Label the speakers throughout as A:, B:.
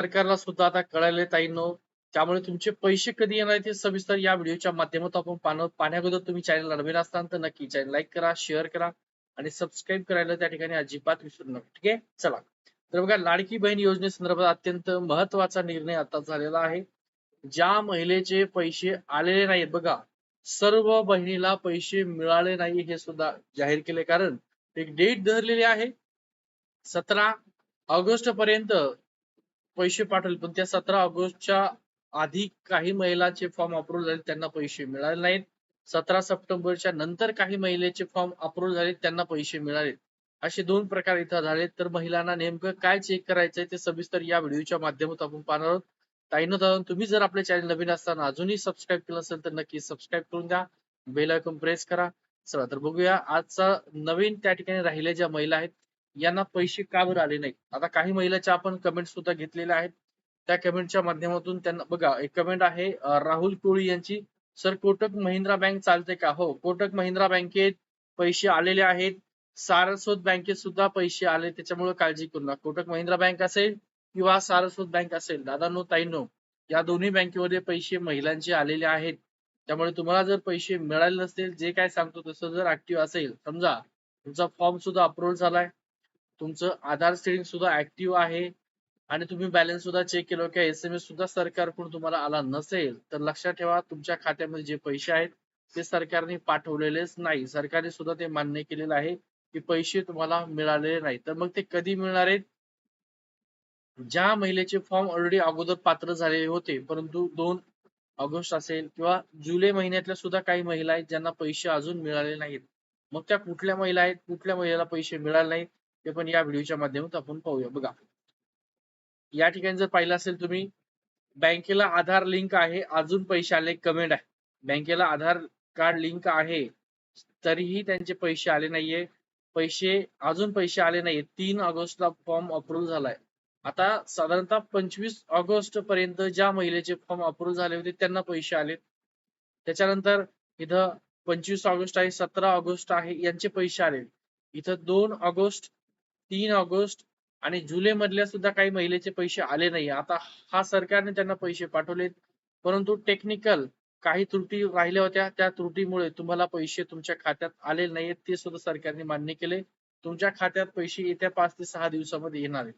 A: सरकारला सुद्धा आता कळायला ताईनो. त्यामुळे तुमचे पैसे कधी येणार ते सविस्तर या व्हिडिओच्या माध्यमातून आपण पाहणार पाहण्याअगोदर तुम्ही चॅनल नवीन असताल तर नक्की चॅनल लाईक करा शेअर करा आणि सबस्क्राईब करायला त्या ठिकाणी अजिबात विसरू नका. ठीक आहे? चला. तर बघा लाडकी बहीण योजनेसंदर्भात अत्यंत महत्त्वाचा निर्णय आता झालेला आहे. ज्या महिलेचे पैसे आलेले नाहीत बघा सर्व बहिणीला पैसे मिळाले नाही हे सुद्धा जाहीर केले कारण एक डेट धरलेली आहे सतरा ऑगस्ट पर्यंत पैसे पाठवले पण त्या सतरा ऑगस्टच्या आधी काही महिलांचे फॉर्म अप्रूव्ह झाले त्यांना पैसे मिळाले नाहीत. सतरा सप्टेंबरच्या नंतर काही महिलेचे फॉर्म अप्रूव्ह झाले त्यांना पैसे मिळाले. असे दोन प्रकार इथं झाले. तर महिलांना नेमकं काय चेक करायचंय ते सविस्तर या व्हिडिओच्या माध्यमातून आपण पाहणार आहोत. ताईनं दादा तुम्ही जर आपले चॅनल नवीन असताना अजूनही सबस्क्राईब केलं असेल तर नक्की सबस्क्राईब करून द्या. बेल आयकॉन प्रेस करा. चला तर बघूया. आजचा नवीन त्या ठिकाणी राहिल्या ज्या महिला आहेत यांना पैसे का बरं आले नाही आता काही महिलाच्या आपण कमेंट सुद्धा घेतलेल्या आहेत. त्या कमेंटच्या माध्यमातून त्यांना बघा एक कमेंट आहे राहुल कोळी यांची सर कोटक महिंद्रा बँक चालते का? हो कोटक महिंद्रा बँकेत पैसे आलेले आहेत. सारस्वत बँकेत सुद्धा पैसे आले त्याच्यामुळे काळजी करू नका. कोटक महिंद्रा बँक असेल किंवा सारस्वत बँक असेल दादा नो ताई नो या दोन्ही बँकेमध्ये पैसे महिलांचे आलेले आहेत. त्यामुळे तुम्हाला जर पैसे मिळाले नसतील जे काय सांगतो तसं जर ऍक्टिव्ह असेल समजा तुमचा फॉर्म सुद्धा अप्रूव्ह झालाय. तुमचं आधार सेडिंग सुद्धा ऍक्टिव्ह आहे आणि तुम्ही बॅलन्स सुद्धा चेक केलं किंवा एस एम एस सुद्धा सरकारकडून तुम्हाला आला नसेल तर लक्षात ठेवा तुमच्या खात्यामध्ये जे पैसे आहेत ते सरकारने पाठवलेलेच नाही. सरकारने सुद्धा ते मान्य केलेलं आहे की पैसे तुम्हाला मिळालेले नाही. तर मग ते कधी मिळणार आहेत? ज्या महिलेचे फॉर्म ऑलरेडी अगोदर पात्र झालेले होते परंतु दोन ऑगस्ट असेल किंवा जुलै महिन्यातल्या सुद्धा काही महिला आहेत ज्यांना पैसे अजून मिळाले नाहीत. मग त्या कुठल्या महिला आहेत? कुठल्या महिलेला पैसे मिळाले नाहीत? ते पण या व्हिडिओच्या माध्यमातून आपण पाहूया. बघा. या ठिकाणी जर पाहिलं असेल तुम्ही बँकेला आधार लिंक आहे. अजून पैसे आले कमेंट आहे. बँकेला आधार कार्ड लिंक आहे. तरीही त्यांचे पैसे आले नाहीये. पैसे अजून पैसे आले नाहीये. तीन ऑगस्टला फॉर्म अप्रूव्ह झालाय. आता साधारणतः पंचवीस ऑगस्ट पर्यंत ज्या महिलेचे फॉर्म अप्रूव्ह झाले होते त्यांना पैसे आले त्याच्यानंतर इथं पंचवीस ऑगस्ट आहे सतरा ऑगस्ट आहे यांचे पैसे आले इथं दोन ऑगस्ट तीन ऑगस्ट आणि जुलै मधल्या सुद्धा काही महिलेचे पैसे आले नाही. आता हा सरकारने त्यांना पैसे पाठवलेत. परंतु टेक्निकल काही त्रुटी राहिल्या होत्या. त्या त्रुटीमुळे तुम्हाला पैसे तुमच्या खात्यात आले नाहीत. ते सुद्धा सरकारने मान्य केले. तुमच्या खात्यात पैसे येत्या पाच ते सहा दिवसामध्ये येणार आहेत.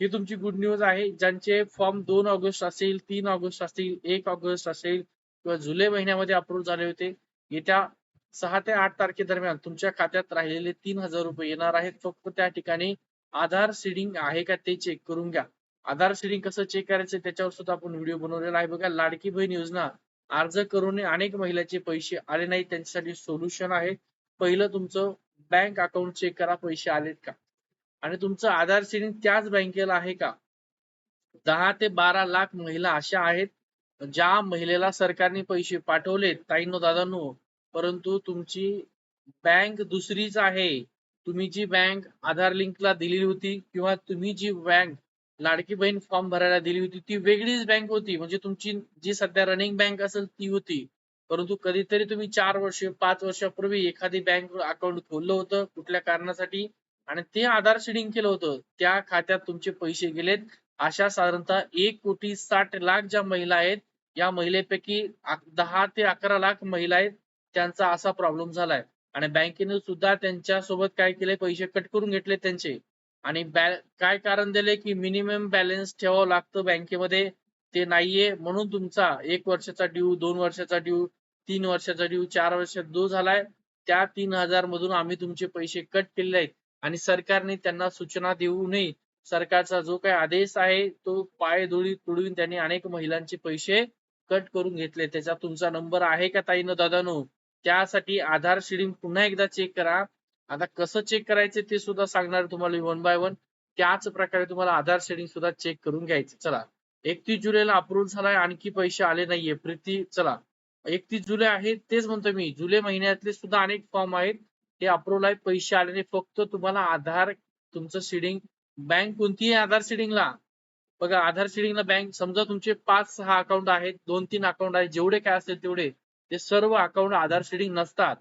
A: ही तुमची गुड न्यूज आहे. ज्यांचे फॉर्म दोन ऑगस्ट असेल तीन ऑगस्ट असतील एक ऑगस्ट असेल किंवा जुलै महिन्यामध्ये अप्रूव्ह झाले होते येत्या सहा ते आठ तारखेदरम्यान तुमच्या खात्यात राहिलेले तीन हजार रुपये येणार आहेत. फक्त त्या ठिकाणी आधार सीडिंग आहे का ते चेक करून घ्या. आधार सीडिंग कसं चेक करायचं त्याच्यावर सुद्धा आपण व्हिडिओ बनवलेला आहे. बघा लाडकी बहीण योजना अर्ज करून अनेक महिलाचे पैसे आले नाही त्यांच्यासाठी सोल्युशन आहे. पहिलं तुमचं बँक अकाउंट चेक करा पैसे आलेत का? आणि तुमचं आधार सीडिंग त्याच बँकेला आहे का? दहा ते बारा लाख महिला अशा आहेत ज्या महिलेला सरकारने पैसे पाठवलेत. ताईनो दादांनो परंतु तुमची बँक दुसरीच आहे. तुम्ही जी बँक आधार लिंकला दिलेली होती किंवा तुम्ही जी बँक लाडकी बहीण फॉर्म भरायला दिली होती ती वेगळीच बँक होती. म्हणजे तुमची जी सध्या रनिंग बँक असेल ती होती. परंतु कधीतरी तुम्ही चार वर्ष पाच वर्षापूर्वी एखादी बँक अकाउंट खोललं होतं कुठल्या कारणासाठी आणि ते आधार शेडिंग केलं होतं. त्या खात्यात तुमचे पैसे गेलेत. अशा साधारणतः एक कोटी साठ लाख ज्या महिला आहेत या महिलेपैकी दहा ते अकरा लाख महिला आहेत. त्यांचा असा प्रॉब्लेम झालाय. आणि बँकेने सुद्धा त्यांच्यासोबत काय केले पैसे कट करून घेतले त्यांचे. आणि काय कारण दिले की मिनिमम बॅलन्स ठेवावं लागतं बँकेमध्ये ते नाहीये म्हणून तुमचा एक वर्षाचा ड्यू दोन वर्षाचा ड्यू तीन वर्षाचा ड्यू चार वर्षात जो झालाय त्या तीन हजार मधून आम्ही तुमचे पैसे कट केले आहेत. आणि सरकारने त्यांना सूचना देऊ नये. सरकारचा जो काही आदेश आहे तो पायदोळी तुडवून त्यांनी अनेक महिलांचे पैसे कट करून घेतले. त्याचा तुमचा नंबर आहे का ताईनं दादानो? त्यासाठी आधार शिडिंग पुन्हा एकदा चेक करा. आता कसं चेक करायचं ते सुद्धा सांगणार तुम्हाला वन बाय वन त्याच प्रकारे तुम्हाला आधार शेडिंग सुद्धा चेक करून घ्यायचं. चला एकतीस जुलैला अप्रूव्ह झालाय आणखी पैसे आले नाहीये. प्रीती चला. एकतीस जुलै आहे तेच म्हणतो मी. जुलै महिन्यातले सुद्धा अनेक फॉर्म आहेत. ते अप्रूव्ह आहेत पैसे आले नाही फक्त तुम्हाला आधार तुमचं सीडिंग बँक कोणतीही आहे आधार सीडिंगला बघा आधार सीडिंगला बँक समजा तुमचे पाच सहा अकाउंट आहेत दोन तीन अकाउंट आहेत जेवढे काय असतील तेवढे. ते सर्व अकाउंट आधार शेडिंग नसतात.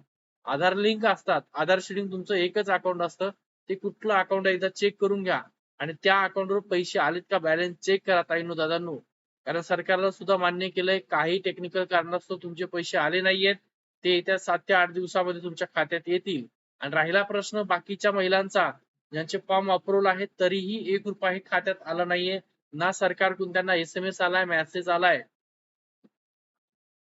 A: आधार लिंक असतात. आधार शेडिंग तुमचं एकच अकाउंट असतं. ते कुठलं अकाउंट एकदा चेक करून घ्या. आणि त्या अकाउंटवर पैसे आलेत का बॅलन्स चेक करा ताईनो दादांनो. कारण सरकारला सुद्धा मान्य केलंय काही टेक्निकल कारणास्तव तुमचे पैसे आले नाहीयेत. ते येत्या सात ते आठ दिवसामध्ये तुमच्या खात्यात येतील. आणि राहिला प्रश्न बाकीच्या महिलांचा ज्यांचे फॉर्म अप्रुव्हल आहेत तरीही एक रुपयाही खात्यात आला नाहीये. ना सरकारकडून त्यांना एस एम एस आलाय मेसेज आलाय.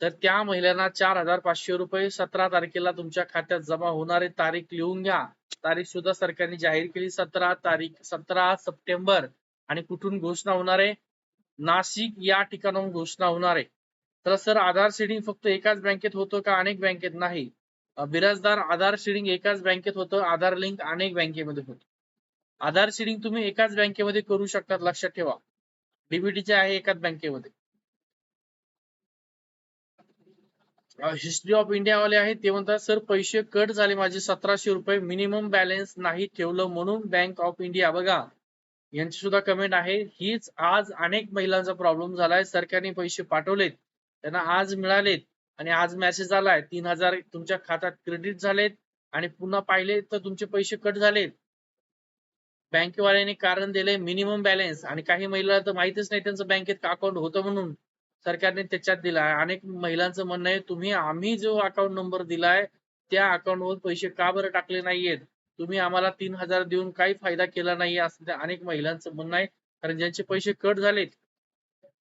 A: तर त्या महिलांना चार हजार पाचशे रुपये सतरा तारखेला तुमच्या खात्यात जमा होणारे तारीख लिहून घ्या. तारीख सुद्धा सरकारने जाहीर केली. सतरा तारीख सतरा सप्टेंबर आणि कुठून घोषणा होणार आहे? नाशिक या ठिकाणाहून घोषणा होणार आहे. तर सर आधार सीडिंग फक्त एकाच बँकेत होतं का अनेक बँकेत? नाही. बिराजदार आधार सीडिंग एकाच बँकेत होतं. आधार लिंक अनेक बँकेमध्ये होतं. आधार सीडिंग तुम्ही एकाच बँकेमध्ये करू शकतात. लक्षात ठेवा. डीबीटीचे आहे एकाच बँकेमध्ये. हिस्ट्री ऑफ इंडिया वाले आहेत. ते म्हणतात सर पैसे कट झाले. माझे सतराशे रुपये मिनिमम बॅलन्स नाही ठेवलं म्हणून बँक ऑफ इंडिया बघा यांची सुद्धा कमेंट आहे. हीच आज अनेक महिलांचा प्रॉब्लेम झालाय. सरकारने पैसे पाठवलेत. त्यांना आज मिळालेत आणि आज मेसेज आलाय. तीन हजार तुमच्या खात्यात क्रेडिट झालेत आणि पुन्हा पाहिले तर तुमचे पैसे कट झालेत. बँकेवाल्याने कारण दिले मिनिमम बॅलन्स आणि काही महिला तर माहितच नाही त्यांचं बँकेत अकाउंट होतं म्हणून. सरकारने त्याच्यात दिला आहे. अनेक महिलांचं म्हणणं आहे तुम्ही आम्ही जो अकाउंट नंबर दिलाय त्या अकाउंटवर पैसे का बरं टाकले नाहीयेत? तुम्ही आम्हाला तीन हजार देऊन काही फायदा केला नाही असं अनेक महिलांचं म्हणणं आहे. कारण ज्यांचे पैसे कट झालेत.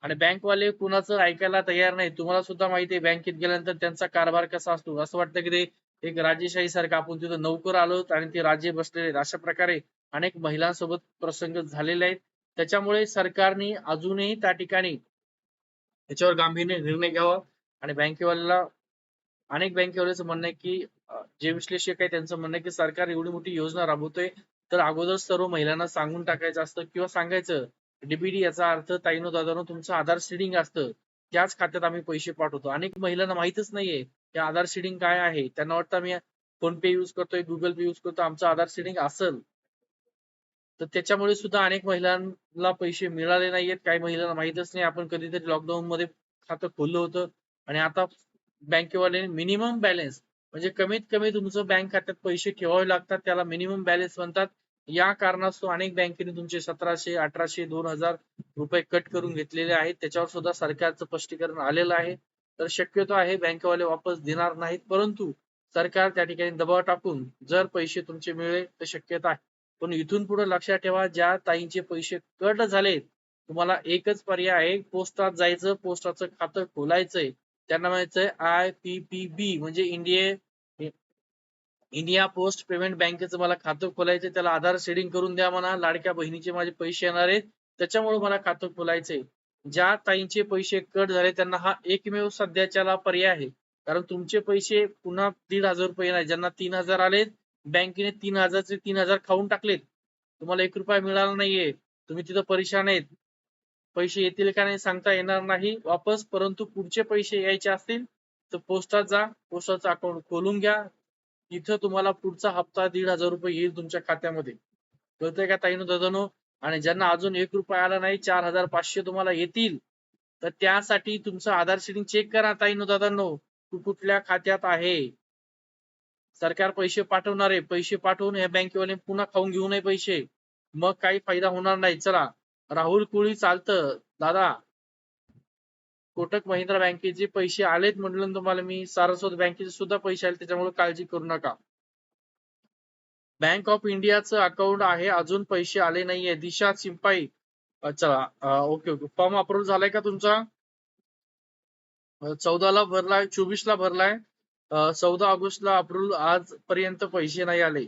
A: आणि बँकवाले कुणाचं ऐकायला तयार नाही. तुम्हाला सुद्धा माहिती आहे बँकेत गेल्यानंतर त्यांचा कारभार कसा असतो? असं वाटतं की ते एक राजेशाही सारखं आपण तिथं नोकर आलो आणि ते राजे बसलेले आहेत. अशा प्रकारे अनेक महिलांसोबत प्रसंग झालेले आहेत. त्याच्यामुळे सरकारने अजूनही त्या ठिकाणी याच्यावर गांभीर्य निर्णय घ्यावा. आणि बँकेवाल्याला अनेक बँकेवाल्याचं म्हणणं आहे की जे विश्लेषक आहे त्यांचं म्हणणं आहे की सरकार एवढी मोठी योजना राबवतोय तर अगोदर सर्व महिलांना सांगून टाकायचं असतं किंवा सांगायचं डीबीडी याचा अर्थ ताईनो दादानो तुमचं आधार सीडिंग असतं त्याच खात्यात आम्ही पैसे पाठवतो. अनेक महिलांना माहितच नाहीये की आधार सीडिंग काय आहे. त्यांना वाटतं आम्ही फोन पे युज करतोय गुगल पे युज करतो आमचं आधार सीडिंग असेल. तर त्याच्यामुळे सुद्धा अनेक महिलांना पैसे मिळाले नाहीयेत. काही महिलांना माहितच नाही. आपण कधीतरी लॉकडाऊन मध्ये खातं खोललं होतं. आणि आता बँकेवाल्याने मिनिमम बॅलन्स म्हणजे कमीत कमी तुमचं बँक खात्यात पैसे ठेवावे लागतात. त्याला मिनिमम बॅलन्स म्हणतात. या कारणास्तव अनेक बँकेने तुमचे सतराशे अठराशे दोन हजार रुपये कट करून घेतलेले आहेत. त्याच्यावर सुद्धा सरकारचं स्पष्टीकरण आलेलं आहे. तर शक्यतो आहे बँकेवाले वापस देणार नाहीत. परंतु सरकार त्या ठिकाणी दबाव टाकून जर पैसे तुमचे मिळले तर शक्यता आहे. पण इथून पुढे लक्षात ठेवा ज्या ताईंचे पैसे कट झालेत तुम्हाला एकच पर्याय आहे पोस्टात जायचं पोस्टाचं खातं खोलायचंय. त्यांना म्हणायचंय आय पी पी बी म्हणजे इंडिया इंडिया पोस्ट पेमेंट बँकेचं मला खातं खोलायचं त्याला आधार सेडिंग करून द्या म्हणा लाडक्या बहिणीचे माझे पैसे येणार आहेत त्याच्यामुळे मला खातं खोलायचंय. ज्या ताईंचे पैसे कट झाले त्यांना हा एकमेव सध्याच्याला पर्याय आहे. कारण तुमचे पैसे पुन्हा दीड हजार रुपये नाही ज्यांना तीन हजार आलेत बँकेने तीन हजारचे तीन हजार खाऊन टाकलेत. तुम्हाला एक रुपया मिळाला नाहीये. तुम्ही तिथं परेशान आहेत. पैसे येतील का नाही सांगता येणार नाही. वापस परंतु पुढचे पैसे यायचे असतील तर पोस्टात जा. पोस्टाचं अकाउंट खोलून घ्या. इथं तुम्हाला पुढचा हप्ता दीड हजार रुपये येईल तुमच्या खात्यामध्ये. कळतंय का ताईनो दादानो? आणि ज्यांना अजून एक रुपया आला नाही चार हजार पाचशे तुम्हाला येतील. तर त्यासाठी तुमचं आधार सीडिंग चेक करा ताईनो दादांनो. तू कुठल्या खात्यात आहे? सरकार पैसे पाठवणार आहे पैसे पाठवून या बँकेवाले पुन्हा खाऊन घेऊ नये पैसे. मग काही फायदा होणार नाही. चला राहुल कोळी चालतं. दादा कोटक महिंद्रा बँकेचे पैसे आलेत म्हटलं तुम्हाला मी सारस्वत बँकेचे सुद्धा पैसे आले त्याच्यामुळे काळजी करू नका. बँक ऑफ इंडियाचं अकाउंट आहे अजून पैसे आले नाहीये. दिशा चिंपाई. चला ओके ओके. फॉर्म अप्रूव्ह झालाय का तुमचा? चौदाला भरलाय चोवीस ला भरलाय. चौदा ऑगस्टला अप्रूव्ह आज पर्यंत पैसे नाही आले.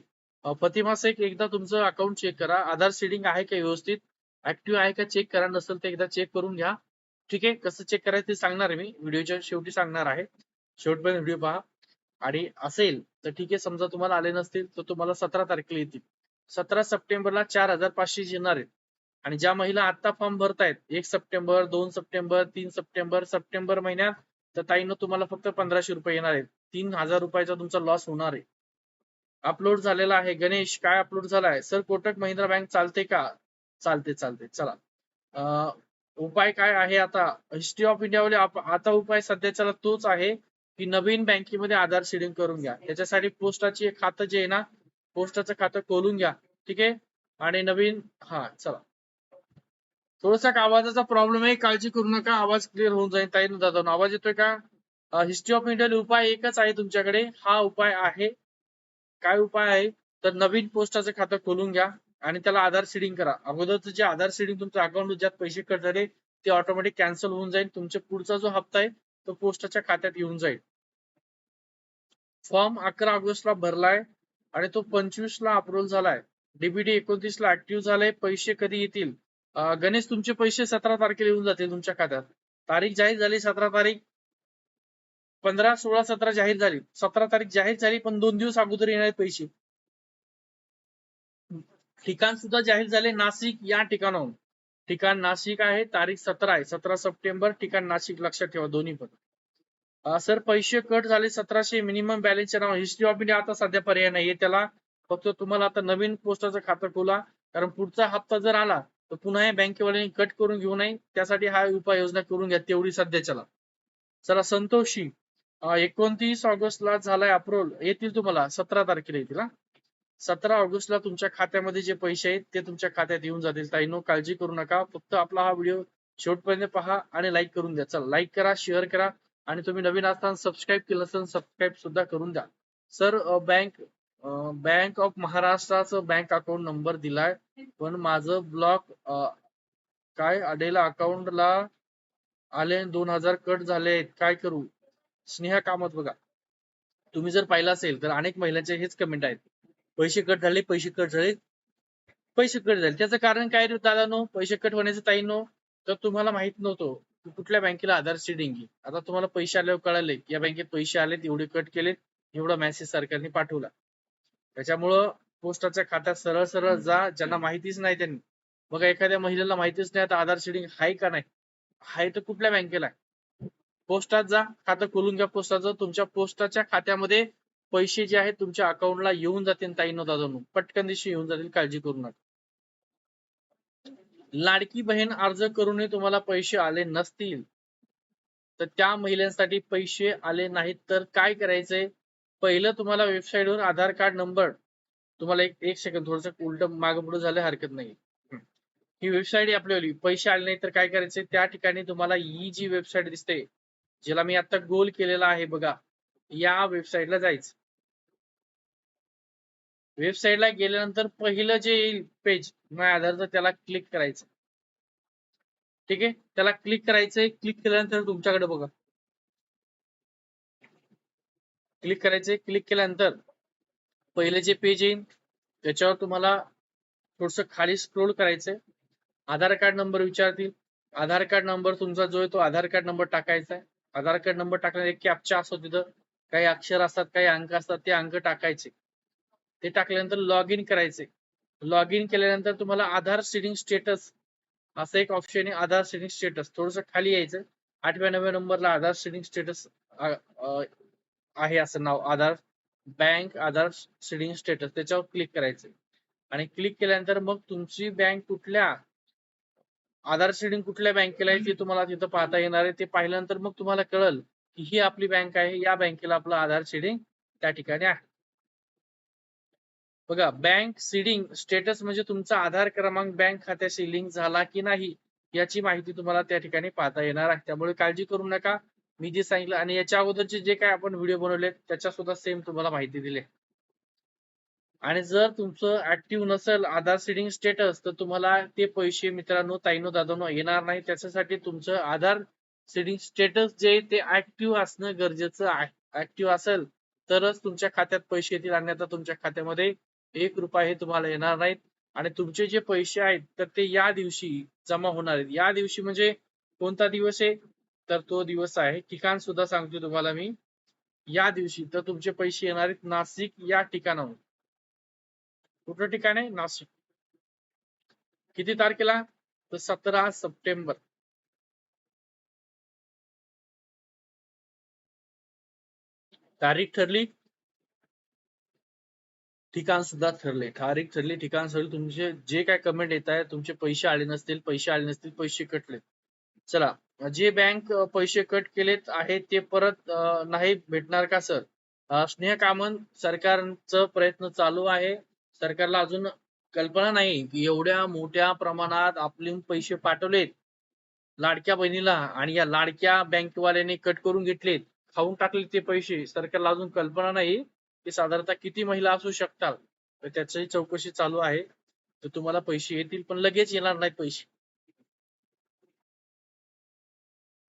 A: फतिमा प्रतिमा शेख एकदा तुमचं अकाउंट चेक करा. आधार सीडिंग आहे का व्यवस्थित? ऍक्टिव्ह आहे का? चेक करा नसेल तर एकदा चेक करून घ्या. ठीक आहे? कसं चेक करायचं ते सांगणार आहे मी. व्हिडिओच्या शेवटी सांगणार आहे. शेवटपर्यंत व्हिडिओ पहा. आणि असेल तर ठीक आहे समजा तुम्हाला आले नसतील तर तुम्हाला सतरा तारखेला येतील. सतरा सप्टेंबरला चार हजार पाचशे येणार आहेत. आणि ज्या महिला आता फॉर्म भरतायत एक सप्टेंबर दोन सप्टेंबर तीन सप्टेंबर सप्टेंबर महिन्यात तर ताईनं तुम्हाला फक्त पंधराशे रुपये येणार आहेत. तीन हजार रुपयाचा तुमचा लॉस होणार आहे. अपलोड झालेला आहे. गणेश काय अपलोड झालाय? सर कोटक महिंद्रा बँक चालते का? चालते चालते. चला. उपाय काय आहे आता? हिस्ट्री ऑफ इंडिया आता उपाय सध्याच्याला तोच आहे की नवीन बँकेमध्ये आधार शेडिंग करून घ्या. त्याच्यासाठी पोस्टाची खातं जे आहे ना पोस्टाचं खातं खोलून घ्या. ठीक आहे? आणि नवीन हा चला. थोडासा आवाजाचा प्रॉब्लेम आहे. काळजी करू नका. आवाज क्लिअर होऊन जाईल. ताई दादा आवाज येतोय का? हिस्ट्री ऑफ इंडियन उपाय एकच आहे तुमच्याकडे. हा उपाय आहे. काय उपाय आहे? तर नवीन पोस्टाचं खातं खोलून घ्या आणि त्याला आधार सीडिंग करा. अगोदरचं जे आधार सीडिंग तुमच्या अकाउंट ज्यात पैसे कट झाले ते ऑटोमॅटिक कॅन्सल होऊन जाईल. तुमच्या पुढचा जो हप्ता आहे तो पोस्टाच्या खात्यात येऊन जाईल. फॉर्म अकरा ऑगस्टला भरलाय आणि तो पंचवीस ला अप्रुव्ह झालाय डीबीडी एकोणतीस ला ऍक्टिव्ह झालाय. पैसे कधी येतील? गणेश तुमचे पैसे सतरा तारखेला येऊन जातील तुमच्या खात्यात. तारीख जाहीर झाली सतरा तारीख. पंधरा सोळा सतरा जाहीर झाली. सतरा तारीख जाहीर झाली पण दोन दिवस अगोदर येणारे पैसे. ठिकाण सुद्धा जाहीर झाले नाशिक या ठिकाणाहून. ठिकाण नाशिक आहे तारीख सतरा आहे. सतरा सप्टेंबर ठिकाण नाशिक. लक्षात ठेवा दोन्ही पण. सर पैसे कट झाले सतराशे. मिनिमम बॅलन्सचे नाव. हिस्ट्री ऑफ इंडिया आता सध्या पर्याय नाहीये त्याला. फक्त तुम्हाला आता नवीन पोस्टाचं खातं खोला. कारण पुढचा हप्ता जर आला तर पुन्हा हे बँकेवाल्यांनी कट करून घेऊ नये. त्यासाठी हा उपाययोजना करून घ्या तेवढी सध्याच्याला. चला संतोषी. एकोणतीस ऑगस्टला झालाय अप्रुव्हल. येतील तुम्हाला सतरा तारखेला येतील हा. सतरा ऑगस्टला तुमच्या खात्यामध्ये जे पैसे आहेत ते तुमच्या खात्यात येऊन जातील. ताईनो काळजी करू नका. फक्त आपला हा व्हिडिओ शेवटपर्यंत पहा आणि लाईक करून द्या. चला लाईक करा शेअर करा आणि तुम्ही नवीन असताना सबस्क्राईब केलं असेल सबस्क्राईब सुद्धा करून द्या. सर बँक बँक ऑफ महाराष्ट्राचं बँक अकाउंट नंबर दिलाय. पण माझं ब्लॉक काय अडेला अकाउंटला आले दोन हजार कट झाले आहेत काय करू? स्नेहा कामत बघा. तुम्ही जर पाहिलं असेल तर अनेक महिलांचे हेच कमेंट आहेत. पैसे कट झाले पैसे कट झाले पैसे कट झाले. त्याचं कारण काय रे दादा नो पैसे कट होण्याचं ताई नो तर तुम्हाला माहीत नव्हतं की कुठल्या बँकेला आधार सीडिंग आता तुम्हाला पैसे आल्यावर कळाले या बँकेत पैसे आलेत एवढे कट केलेत एवढा मेसेज सरकारने पाठवला. त्याच्यामुळं पोस्टाच्या खात्यात सरळ सरळ जा ज्यांना माहितीच नाही त्यांनी. मग एखाद्या महिलेला माहितीच नाही आता आधार सीडिंग आहे का नाही. आहे तर कुठल्या बँकेला पोस्टात जा खातं खोलून घ्या पोस्टाचं. तुमच्या पोस्टाच्या खात्यामध्ये पैसे जे आहेत तुमच्या अकाउंटला येऊन जातील ताई नो दादा पटकन दिवशी येऊन जातील काळजी करू नका. लाडकी बहीण अर्ज करूनही तुम्हाला पैसे आले नसतील तर त्या महिलांसाठी पैसे आले नाहीत तर काय करायचंय? पहिलं तुम्हाला वेबसाईटवर आधार कार्ड नंबर तुम्हाला एक एक सेकंड थोडस उलट माग पुढे झालं हरकत नाही. ही वेबसाईट आपल्याली पैसे आले नाही तर काय करायचंय? त्या ठिकाणी तुम्हाला ही जी वेबसाईट दिसते. ज्याला मी आता गोल केलेला आहे बघा या वेबसाईटला जायचं. वेबसाईटला गेल्यानंतर पहिलं जे येईल पेज माझ्या आधारचं त्याला क्लिक करायचं. ठीक आहे? त्याला क्लिक करायचंय. क्लिक केल्यानंतर तुमच्याकडे बघा. क्लिक करायचंय. क्लिक केल्यानंतर पहिले जे पेज येईल त्याच्यावर तुम्हाला थोडस खाली स्क्रोल करायचंय. आधार कार्ड नंबर विचारतील. आधार कार्ड नंबर तुमचा जो आहे तो आधार कार्ड नंबर टाकायचा आहे. आधार कार्ड नंबर टाकण्यात एक कॅपचा असतो तिथं. काही अक्षर असतात काही अंक असतात ते अंक टाकायचे. ते टाकल्यानंतर लॉग इन करायचे. लॉग इन केल्यानंतर तुम्हाला आधार सिडिंग स्टेटस असं एक ऑप्शन आहे आधार सिडिंग स्टेटस थोडस खाली यायचं. आठव्या नव्या नंबरला आधार सिडिंग स्टेटस आहे असं नाव. Aadhaar bank Aadhaar seeding status त्याच्यावर क्लिक करायचं. आणि क्लिक केल्यानंतर मग तुमची बँक कुठल्या आधार सीडिंग कुठल्या बँकेला आहे ते तुम्हाला तिथं पाहता येणार आहे. ते पाहिल्यानंतर मग तुम्हाला कळल की ही आपली बँक आहे या बँकेला आपलं आधार सीडिंग त्या ठिकाणी आहे. बघा बँक सीडिंग स्टेटस म्हणजे तुमचा आधार क्रमांक बँक खात्याशी लिंक झाला की नाही याची माहिती तुम्हाला त्या ठिकाणी पाहता येणार आहे. त्यामुळे काळजी करू नका. मी जे सांगितलं आणि याच्या अगोदरचे जे काय आपण व्हिडिओ बनवले त्याच्या सुद्धा सेम तुम्हाला माहिती दिली. आणि जर तुमचं ऍक्टिव्ह नसेल आधार सीडिंग स्टेटस तर तुम्हाला ते पैसे मित्रांनो ताईनो दादानो येणार नाही. त्याच्यासाठी तुमचं आधार सीडिंग स्टेटस जे ते ऍक्टिव्ह असणं गरजेचं आहे. ऍक्टिव्ह असेल तरच तुमच्या खात्यात पैसे येतील. आणि आता तुमच्या खात्यामध्ये एक रुपया हे तुम्हाला येणार नाहीत. आणि तुमचे जे पैसे आहेत तर ते या दिवशी जमा होणार आहेत. या दिवशी म्हणजे कोणता दिवस आहे? तर तो दिवस आहे. ठिकाण सुद्धा सांगतो तुम्हाला मी. या दिवशी तर तुमचे पैसे येणार आहेत नाशिक या ठिकाणाहून. कुठं ठिकाण? आहे नाशिक. किती तारखेला? तर सतरा सप्टेंबर. तारीख ठरली? ठिकाण सुद्धा ठरले. तारीख ठरली ठिकाण ठरली. तुमचे जे काय कमेंट येत आहे तुमचे पैसे आले नसतील पैसे आले नसतील पैसे कटले चला जे बँक पैसे कट केलेत आहेत ते परत नाही भेटणार का सर स्नेह कामन सरकारचं प्रयत्न चालू आहे. सरकारला अजून कल्पना नाही की एवढ्या मोठ्या प्रमाणात आपले पैसे पाठवलेत. लाडक्या बहिणीला आणि या लाडक्या बँकवाल्याने कट करून घेतलेत. खाऊन टाकले ते पैसे. सरकारला अजून कल्पना नाही की साधारणतः किती महिला असू शकतात. तर त्याची चौकशी चालू आहे. तर तुम्हाला पैसे येतील पण लगेच येणार नाहीत पैसे.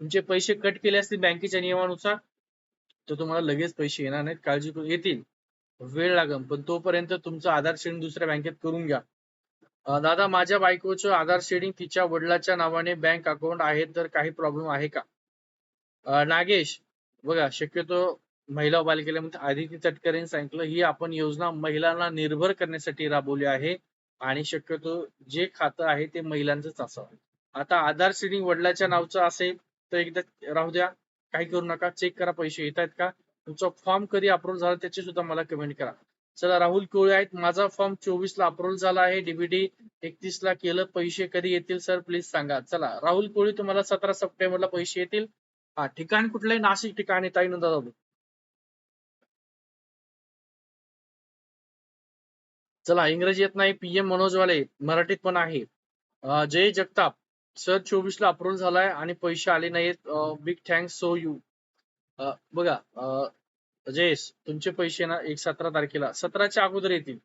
A: तुमचे पैसे कट केले असतील बँकेच्या नियमानुसार तर तुम्हाला लगेच पैसे येणार नाहीत. काळजी येतील. वेळ लागेल पण तोपर्यंत तुमचं आधार शेडिंग दुसऱ्या बँकेत करून घ्या. दादा माझ्या बायकोचं आधार शेडिंग तिच्या वडिलाच्या नावाने बँक अकाउंट आहे तर काही प्रॉब्लेम आहे का? नागेश बघा शक्यतो महिला बालिकेला बालकेल्यामध्ये आदिती तटकरेंनी सांगितलं ही आपण योजना महिलांना निर्भर करण्यासाठी राबवली आहे आणि शक्यतो जे खातं आहे ते महिलांचंच असावं. आता आधार शेडिंग वडिलाच्या नावचं असेल तर एकदा राहू द्या. काही करू नका. चेक करा. पैसे येत आहेत का? तुमचा फॉर्म कधी अप्रूव्ह झाला त्याची सुद्धा मला कमेंट करा. चला राहुल कोळी आहेत. माझा फॉर्म चोवीस ला अप्रूव्ह झाला आहे. डीबीडी एकतीस ला केलं. पैसे कधी येतील सर प्लीज सांगा. चला राहुल कोळी तुम्हाला सतरा सप्टेंबरला पैसे येतील. हा ठिकाण कुठलंय? नाशिक ठिकाणी ताई दादा चला इंग्रजी येत नाही. पीएम मनोजवाले मराठीत पण आहे. जय जगताप. सर चोवीस ला अप्रूव्ह झालाय आणि पैसे आले नाहीत. बिग थँक्स सो यू बघा अं, जयेश तुमचे पैसे ना एक सतरा तारखेला सतराच्या अगोदर येतील.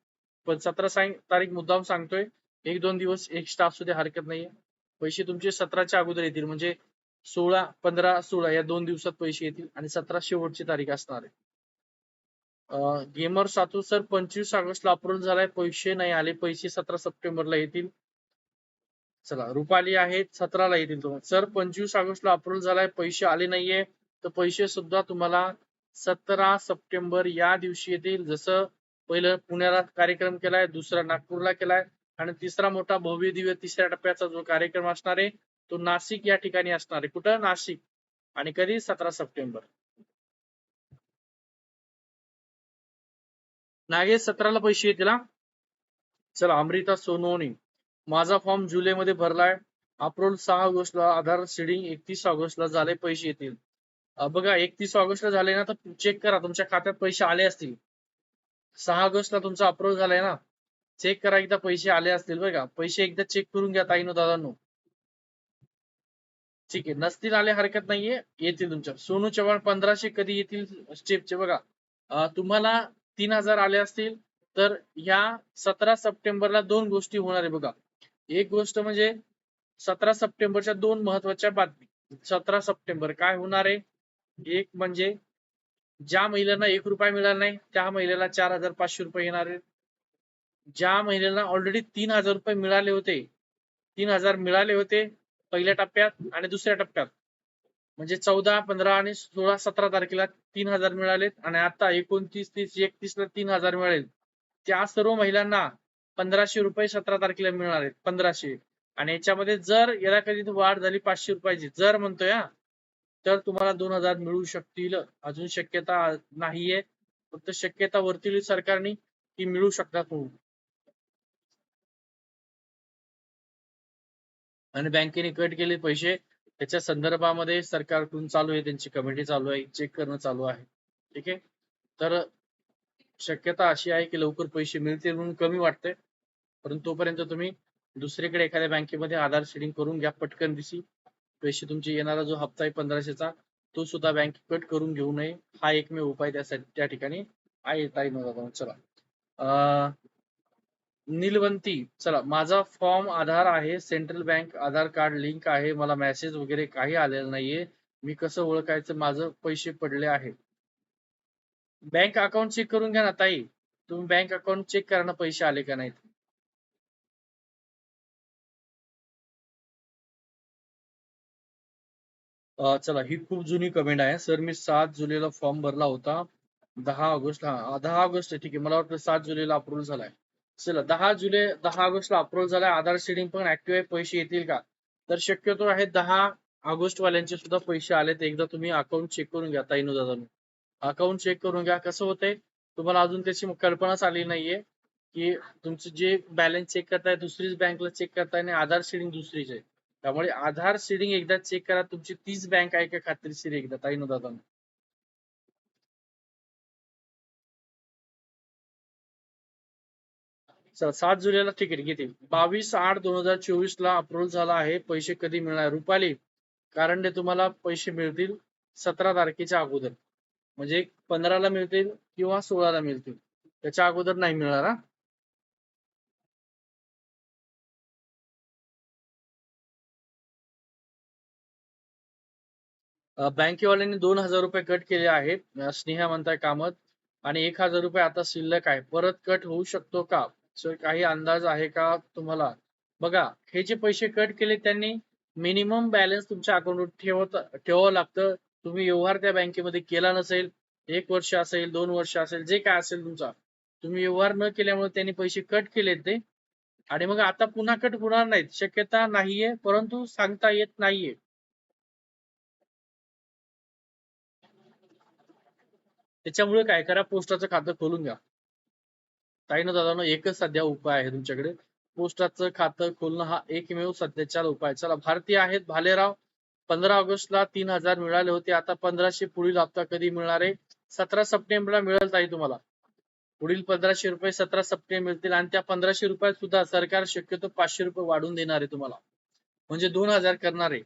A: पण सतरा सांग तारीख मुद्दाम सांगतोय एक दोन दिवस एक्स्ट्रा असू दे हरकत नाहीये. पैसे तुमचे सतराच्या अगोदर येतील म्हणजे सोळा पंधरा सोळा या दोन दिवसात पैसे येतील आणि सतरा शेवटची तारीख असणार आहे. गेमर सातू सर पंचवीस ऑगस्टला अप्रूव्ह झालाय पैसे नाही आले पैसे सतरा सप्टेंबरला येतील. चला रुपाली आहेत सतराला येतील तुम्हाला. सर पंचवीस ऑगस्टला अप्रूव्ह झालाय पैसे आले नाहीये. तर पैसे सुद्धा तुम्हाला सतरा सप्टेंबर या दिवशी येतील. जसं पहिलं पुण्याला कार्यक्रम केलाय दुसरा नागपूरला केलाय आणि तिसरा मोठा भव्य दिव्य तिसऱ्या टप्प्याचा जो कार्यक्रम असणार आहे तो नाशिक या ठिकाणी असणार आहे. कुठं? नाशिक. आणि कधी? सतरा सप्टेंबर. नागेश सतराला पैसे येतील चला अमृता सोनवणे. माझा फॉर्म जुलैमध्ये भरलाय. अप्रोल सहा ऑगस्टला आधार सीडिंग एकतीस ऑगस्टला झाले पैसे येतील. बघा एकतीस ऑगस्टला झाले ना तर चेक करा. तुमच्या खात्यात पैसे आले असतील. सहा ऑगस्टला तुमचा अप्रूव्ह झालाय ना चेक करा एकदा पैसे आले असतील बघा पैसे एकदा चेक करून घ्या ताईनो दादांनो. ठीक आहे नसतील आले हरकत नाहीये येतील तुमच्या सोनू चव्हाण पंधराशे कधी येतील? स्टेपचे बघा. तुम्हाला तीन हजार आले असतील तर ह्या सतरा सप्टेंबरला दोन गोष्टी होणार आहे बघा. एक गोष्ट म्हणजे सतरा सप्टेंबरच्या दोन महत्त्वाच्या बातमी. सतरा सप्टेंबर काय होणार आहे? एक म्हणजे ज्या महिलांना एक रुपया मिळाला नाही त्या महिलेला चार हजार पाचशे रुपये येणार आहेत. ज्या महिलेला ऑलरेडी तीन हजार रुपये मिळाले होते तीन हजार मिळाले होते पहिल्या टप्प्यात आणि दुसऱ्या टप्प्यात. म्हणजे चौदा पंधरा आणि सोळा सतरा तारखेला तीन हजार मिळालेत आणि आता एकोणतीस तीस एकतीस ला तीन हजार मिळेल. त्या सर्व महिलांना पंधराशे रुपये सतरा तारखेला मिळणार आहेत पंधराशे. आणि याच्यामध्ये जर याला कधी वाढ झाली पाचशे रुपयाची जर म्हणतोय हा. तर तुम्हाला दोन हजार मिळू शकतील. अजून शक्यता नाहीये. फक्त शक्यता वरतील सरकारने की मिळू शकतात म्हणून. आणि बँकेने कट केले पैसे. त्याच्या संदर्भामध्ये सरकारकडून चालू आहे. त्यांची कमिटी चालू आहे. चेक करणं चालू आहे. ठीक आहे? तर शक्यता अशी आहे की लवकर पैसे मिळतील म्हणून कमी वाटते परंतु तोपर्यंत तुम्ही दुसरीकडे एखाद्या बँकेमध्ये आधार शेडिंग करून घ्या. पटकन दिसी. पैसे तुमचे येणारा जो हप्ता आहे पंधराशेचा तो सुद्धा बँक कट करून घेऊ नये. हा एकमेव उपाय त्यासाठी त्या ठिकाणी आहे ताई दादा चला. निलवंती नीलवंती चला. माझा फॉर्म आधार आहे central bank Aadhaar card link आहे. मला मेसेज वगैरे काही आलेलं नाहीये. मी कसं ओळखायचं? माझं पैसे पडले आहे बँक अकाउंट चेक करून घ्या ना ताई. तुम्ही बँक अकाउंट चेक करा ना पैसे आले का नाहीत? चला ही खूप जुनी कमेंट आहे. सर मी सात जुलैला फॉर्म भरला होता. दहा ऑगस्ट हा दहा ऑगस्ट आहे ठीक आहे. मला वाटतं सात जुलैला अप्रूव्हल झालाय. चला दहा जुलै दहा ऑगस्टला अप्रूव्हल झालाय. आधार शेडिंग पण ऍक्टिव्ह आहे. पैसे येतील का? तर शक्यतो आहे दहा ऑगस्ट वाल्यांचे सुद्धा पैसे आलेत. एकदा तुम्ही अकाउंट चेक करून घ्या ताईनो दादांनो अकाउंट चेक करून घ्या. कसं होतंय तुम्हाला अजून त्याची कल्पनाच आली नाहीये की तुमचं जे बॅलन्स चेक करताय दुसरीच बँकला चेक करताय आणि आधार शेडिंग दुसरीच आहे. त्यामुळे आधार सीडिंग एकदा चेक करा. तुमची तीच बँक आहे का खात्रीशीर एकदा? ताई दादांनो सात जुलैला तिकीट घेतील. बावीस आठ दोन हजार चोवीस ला अप्रुव्ह झाला आहे. पैसे कधी मिळणार? रुपाली कारण ते तुम्हाला पैसे मिळतील सतरा तारखेच्या अगोदर. म्हणजे पंधराला मिळतील किंवा सोळाला मिळतील. त्याच्या अगोदर नाही मिळणार हा? बँकेवाल्यांनी दोन हजार रुपये कट केले आहेत. स्नेहा म्हणताय कामत. आणि एक हजार रुपये आता शिल्लक आहे. परत कट होऊ शकतो का? सर काही अंदाज आहे का तुम्हाला? बघा हे जे पैसे कट केले त्यांनी मिनिमम बॅलन्स तुमच्या अकाउंटवर ठेवत ठेवावं लागतं. तुम्ही व्यवहार त्या बँकेमध्ये केला नसेल एक वर्ष असेल दोन वर्ष असेल जे काय असेल तुमचा. तुम्ही व्यवहार न केल्यामुळे त्यांनी पैसे कट केलेत ते. आणि मग आता पुन्हा कट होणार नाहीत. शक्यता नाहीये परंतु सांगता येत नाहीये. त्याच्यामुळे काय करा पोस्टाचं खातं खोलून घ्या. ताईनं दादानं एकच सध्या उपाय आहे तुमच्याकडे. पोस्टाचं खातं खोलणं हा एकमेव सध्याच्या उपाय. चला भारतीय आहेत भालेराव. पंधरा ऑगस्टला तीन हजार मिळाले होते. आता पंधराशे पुढील हप्ता कधी मिळणार आहे? सतरा सप्टेंबरला मिळेल ताई तुम्हाला. पुढील पंधराशे रुपये सतरा सप्टेंबर मिळतील आणि त्या पंधराशे रुपयात सुद्धा सरकार शक्यतो पाचशे रुपये वाढून देणार आहे तुम्हाला. म्हणजे दोन हजार करणार आहे.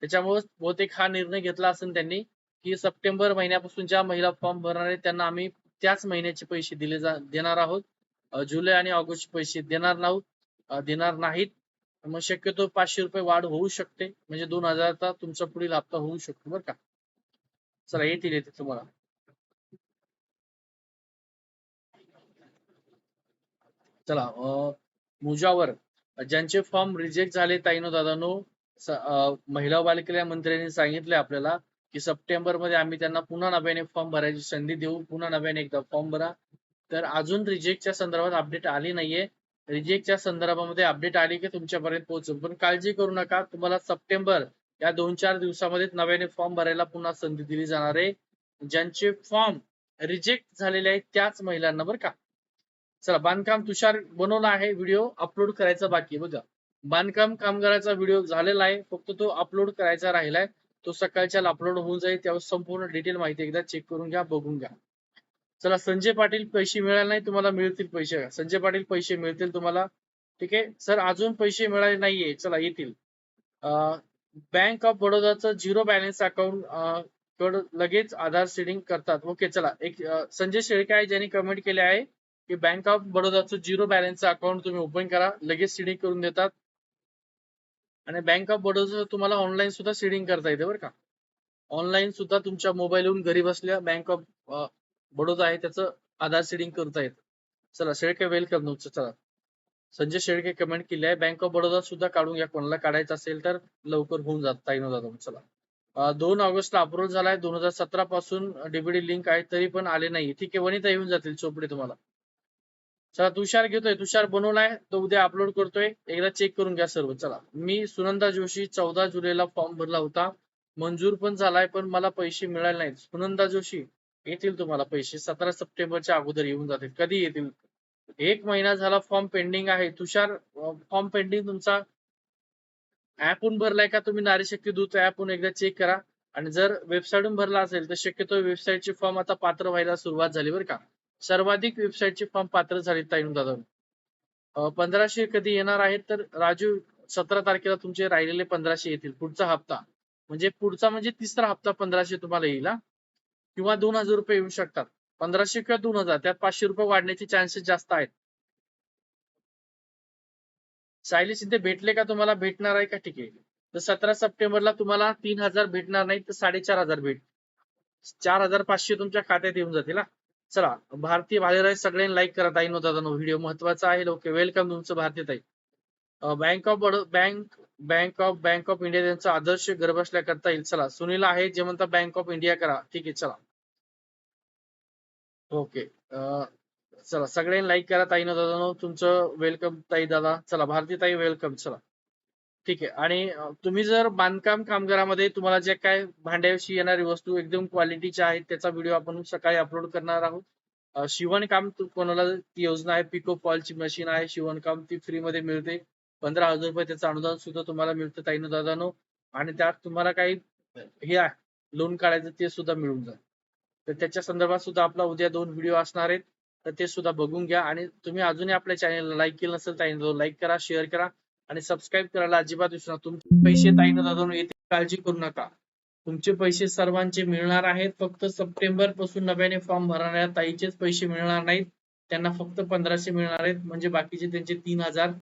A: त्याच्यामुळे बहुतेक हा निर्णय घेतला असेल त्यांनी. की सप्टेंबर महिन्यापासून ज्या महिला फॉर्म भरणार आहेत त्यांना आम्ही त्याच महिन्याचे पैसे दिले जा देणार आहोत. जुलै आणि ऑगस्ट पैसे देणार नाहीत देणार नाहीत. मग शक्यतो पाचशे रुपये वाढ होऊ शकते. म्हणजे दोन हजारचा तुमचा पुढील हप्ता होऊ शकतो बरं का. चला येतील येते तुम्हाला. चला अं, मुजावर. ज्यांचे फॉर्म रिजेक्ट झाले ताईनो दादानो महिला बालकल्याण मंत्र्यांनी सांगितले आपल्याला की सप्टेंबरमध्ये आम्ही त्यांना पुन्हा नव्याने फॉर्म भरायची संधी देऊ पुन्हा नव्याने एकदा फॉर्म भरा. तर अजून रिजेक्टच्या संदर्भात अपडेट आली नाहीये. रिजेक्टच्या संदर्भामध्ये अपडेट आली की तुमच्यापर्यंत पोहोचू पण काळजी करू नका तुम्हाला सप्टेंबर या दोन चार दिवसामध्ये नव्याने फॉर्म भरायला पुन्हा संधी दिली जाणार आहे. ज्यांचे फॉर्म रिजेक्ट झालेले आहेत त्याच महिलांना बरं का. चला बांधकाम तुषार बनवला आहे व्हिडिओ अपलोड करायचा बाकी आहे बघा. बांधकाम कामगाराचा व्हिडिओ झालेला आहे फक्त तो अपलोड करायचा राहिलाय. तो सकाळच्या अपलोड होऊन जाईल त्यावर संपूर्ण डिटेल माहिती एकदा चेक करून घ्या बघून घ्या. चला संजय पाटील पैसे मिळाले नाही तुम्हाला मिळतील पैसे. संजय पाटील पैसे मिळतील तुम्हाला. ठीक आहे? सर अजून पैसे मिळाले नाहीये. चला येतील. बँक ऑफ बडोदाचं झिरो बॅलन्स अकाउंट लगेच आधार सेडिंग करतात. ओके चला. एक संजय शेळके आहे ज्यांनी कमेंट केले आहे की बँक ऑफ बडोदाचं झिरो बॅलन्स अकाउंट तुम्ही ओपन करा लगेच सिडिंग करून देतात. आणि बँक ऑफ बडोदा तुम्हाला ऑनलाईन सुद्धा सीडिंग करता येते बरं का. ऑनलाईन सुद्धा तुमच्या मोबाईलवरून घरी बसल्या बँक ऑफ बडोदा आहे त्याचं आधार सीडिंग करता येतं. चला शेळके वेलकम तुमचं चला. संजय शेळके कमेंट केली आहे. बँक ऑफ बडोदा सुद्धा काढून घ्या. कोणाला काढायचं असेल तर लवकर होऊन जात. ताई जातो चला. दोन ऑगस्टला अप्रूव्ह झालाय दोन हजार सतरा पासून डीबीडी लिंक आहे. तरी पण आले नाही ठीक आहे वनिता येऊन जातील. चोपडे तुम्हाला. चला तुषार घेतोय. तुषार बनवलाय. तो उद्या अपलोड करतोय. एकदा चेक करून घ्या सर्व. चला. मी सुनंदा जोशी चौदा जुलैला फॉर्म भरला होता. मंजूर पण झालाय पण मला पैसे मिळाले नाहीत. सुनंदा जोशी येतील तुम्हाला पैसे. सतरा सप्टेंबरच्या अगोदर येऊन जातील. कधी येतील? एक महिना झाला फॉर्म पेंडिंग आहे. तुषार फॉर्म पेंडिंग तुमचा ऍपहून भरलाय का तुम्ही? नारी शक्ती दूत ऍपहून एकदा चेक करा. आणि जर वेबसाईटहून भरला असेल तर शक्यतो वेबसाईटचे फॉर्म आता पात्र व्हायला सुरुवात झाली बरं का. सर्वाधिक वेबसाईटचे फॉर्म पात्र झाले ताईन दादा. पंधराशे कधी येणार आहेत तर राजू सतरा तारखेला तुमचे राहिलेले पंधराशे येतील पुढचा हप्ता. म्हणजे पुढचा म्हणजे तिसरा हप्ता पंधराशे तुम्हाला येईल किंवा दोन हजार रुपये येऊ शकतात. पंधराशे किंवा दोन हजार त्यात पाचशे रुपये वाढण्याचे चान्सेस जास्त आहेत. सायली सिद्धे भेटले का तुम्हाला? भेटणार आहे का? ठीक आहे. तर सतरा सप्टेंबरला तुम्हाला तीन हजार भेटणार नाही तर साडेचार हजार भेट. चार हजार पाचशे तुमच्या खात्यात येऊन जातील चला भारतीय भालेराय सगळ्यांनी लाईक करा ताई नो दादा व्हिडिओ महत्त्वाचा आहे ओके वेलकम तुमचं भारतीय ताई. Bank of bank bank of bank of India त्यांचा आदर्श घर बसल्या करता येईल. चला सुनील आहे जे म्हणता बँक ऑफ इंडिया करा. ठीक आहे चला. ओके चला सगळ्यांनी लाईक करा ताई दादा तुमचं वेलकम ताई दादा. चला भारती ताई वेलकम चला. ठीक आहे. आणि तुम्ही जर बांधकाम कामगारामध्ये तुम्हाला जे काय भांड्याविषयी येणारी वस्तू एकदम क्वालिटीच्या आहेत त्याचा व्हिडिओ आपण सकाळी अपलोड करणार आहोत. शिवणकाम कोणाला ती योजना आहे पिको पॉलची मशीन आहे शिवणकाम ती फ्री मध्ये मिळते. पंधरा हजार रुपये त्याचं अनुदान सुद्धा तुम्हाला मिळतं ताईनो दादानो. आणि त्यात तुम्हाला काही हे आहे लोन काढायचं ते सुद्धा मिळून जाईल. तर त्याच्या संदर्भात सुद्धा आपला उद्या दोन व्हिडिओ असणार आहेत तर ते सुद्धा बघून घ्या. आणि तुम्ही अजूनही आपल्या चॅनलला लाईक केलं नसेल ताईंनो लाईक करा शेअर करा. आणि सबस्क्राईब करायला अजिबात विसरू नका. तुमचे पैसे ताईनं दादा येते काळजी करू नका. तुमचे पैसे सर्वांचे मिळणार आहेत फक्त सप्टेंबरपासून नव्याने फॉर्म भरणाऱ्या ताईचेच पैसे मिळणार नाहीत. त्यांना फक्त पंधराशे मिळणार आहेत म्हणजे बाकीचे त्यांचे तीन हजार.